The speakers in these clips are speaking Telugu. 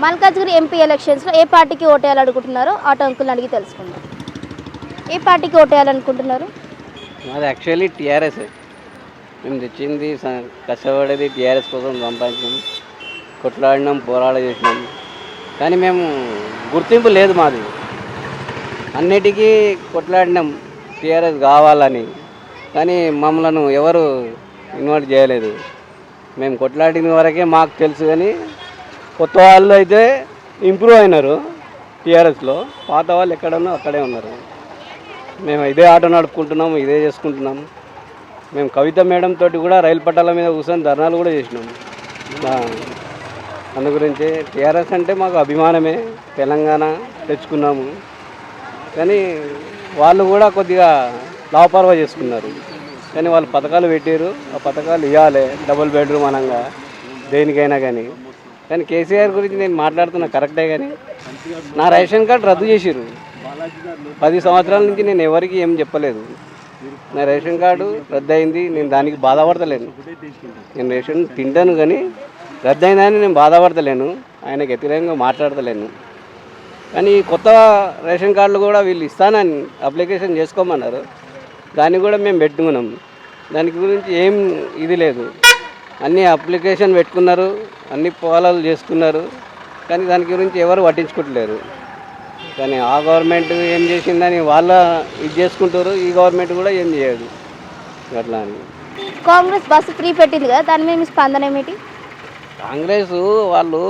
మల్కాజ్గిరి ఎంపీ ఎలక్షన్స్లో ఏ పార్టీకి ఓటేయాలనుకుంటున్నారో ఆటో అంకుల్ని అడిగి తెలుసుకుందాం. ఏ పార్టీకి ఓటేయాలనుకుంటున్నారు? మాది యాక్చువల్లీ టీఆర్ఎస్ మేము తెచ్చింది స- కష్టపడేది టీఆర్ఎస్ కోసం సంపాదించాం కొట్లాడినాం పోరాడ చేసినాం. కానీ మేము గుర్తింపు లేదు మాది. అన్నిటికీ కొట్లాడినాం టీఆర్ఎస్ కావాలని. కానీ మమ్మలను ఎవరు ఇన్వైట్ చేయలేదు. మేము కొట్లాడిన వరకే మాకు తెలుసు కానీ కొత్త వాళ్ళు అయితే ఇంప్రూవ్ అయినారు టీఆర్ఎస్లో. పాత వాళ్ళు ఎక్కడన్నా అక్కడే ఉన్నారు. మేము ఇదే ఆట నడుపుకుంటున్నాం ఇదే చేసుకుంటున్నాం. మేము కవిత మేడం తోటి కూడా రైలు పట్టాల మీద కూర్చొని ధర్నాలు కూడా చేసినాం. అందుగురించి అందు గురించి టీఆర్ఎస్ అంటే మాకు అభిమానమే. తెలంగాణ తెచ్చుకున్నాము. కానీ వాళ్ళు కూడా కొద్దిగా లాపర్వా చేసుకున్నారు. కానీ వాళ్ళు పథకాలు పెట్టారు ఆ పథకాలు ఇవ్వాలి డబుల్ బెడ్రూమ్ అనంగా దేనికైనా కానీ. కానీ కేసీఆర్ గురించి నేను మాట్లాడుతున్నా కరెక్టే కానీ నా రేషన్ కార్డు రద్దు చేసిర్రు. పది సంవత్సరాల నుంచి నేను ఎవరికి ఏం చెప్పలేదు. నా రేషన్ కార్డు రద్దు అయింది నేను దానికి బాధపడతలేను. నేను రేషన్ తింటాను కానీ రద్దు అయిందని నేను బాధపడతలేను. ఆయనకు వ్యతిరేకంగా మాట్లాడతలేను. కానీ ఈ కొత్త రేషన్ కార్డులు కూడా వీళ్ళు ఇస్తానని అప్లికేషన్ చేసుకోమన్నారు. దాన్ని కూడా మేము పెట్టుకున్నాం. దానికి గురించి ఏం ఇది లేదు. అన్ని అప్లికేషన్ పెట్టుకున్నారు. అన్ని పోలాలు చేసుకున్నారు. కానీ దాని గురించి ఎవరు పట్టించుకోవట్లేరు కానీ ఆ గవర్నమెంట్ ఏం చేసిందని వాళ్ళ ఇది చేసుకుంటారు ఈ గవర్నమెంట్ కూడా ఏం చేయదు. అట్లా అని. కాంగ్రెస్ బస్సు ఫ్రీ పెట్టింది కదా దాని మీద మీ స్పందన ఏమిటి? కాంగ్రెస్ వాళ్ళు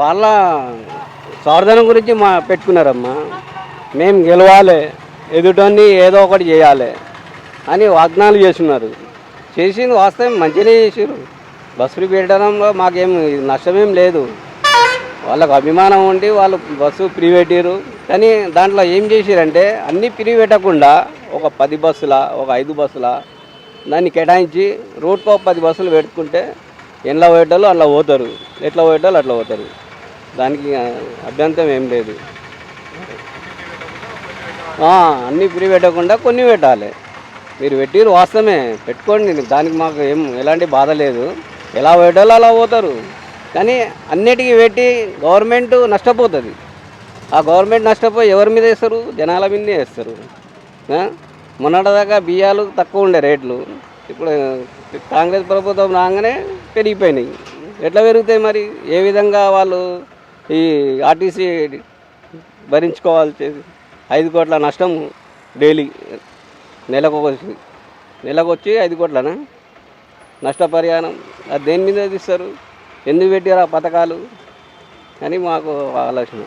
వాళ్ళ స్వార్థం గురించి మా పెట్టుకున్నారమ్మా. మేము గెలవాలి ఎదుటోని ఏదో ఒకటి చేయాలి అని వాగ్దానాలు చేస్తున్నారు. చేసింది వాస్తవం మంచిగానే చేసారు బస్సు పెట్టడంలో మాకేం నష్టమేం లేదు. వాళ్ళకు అభిమానం ఉండి వాళ్ళు బస్సు ఫ్రీ పెట్టారు కానీ దాంట్లో ఏం చేసిరంటే అన్నీ ఫ్రీ పెట్టకుండా ఒక పది బస్సుల ఒక ఐదు బస్సుల దాన్ని కేటాయించి రోడ్కు ఒక పది బస్సులు పెట్టుకుంటే ఎండ్ల పోయేటోళ్ళు అట్లా పోతారు. ఎట్లా పోయేటోళ్ళు అట్లా పోతారు. దానికి అభ్యంతరం ఏం లేదు. అన్నీ ఫ్రీ పెట్టకుండా కొన్ని పెట్టాలి. మీరు పెట్టిరు వాస్తవమే. పెట్టుకోండి. దానికి మాకు ఏం ఎలాంటి బాధ లేదు. ఎలా పోయేటోళ్ళు అలా పోతారు. కానీ అన్నిటికీ పెట్టి గవర్నమెంట్ నష్టపోతుంది. ఆ గవర్నమెంట్ నష్టపోయి ఎవరి మీద వేస్తారు? జనాల మీదనే వేస్తారు. మొన్నటిదాకా బియ్యాలు తక్కువ ఉండే రేట్లు. ఇప్పుడు కాంగ్రెస్ ప్రభుత్వం రాగానే పెరిగిపోయినాయి. ఎట్లా పెరుగుతాయి మరి? ఏ విధంగా వాళ్ళు ఈ ఆర్టీసీ భరించుకోవాల్సి ఐదు కోట్ల నష్టం డైలీ నెలకు వచ్చి నెలకు వచ్చి ఐదు కోట్లనా? నష్టపరిహారం. అది దేని మీద తీస్తారు? ఎందుకు పెట్టారు ఆ పథకాలు? అని మాకు ఆలోచన.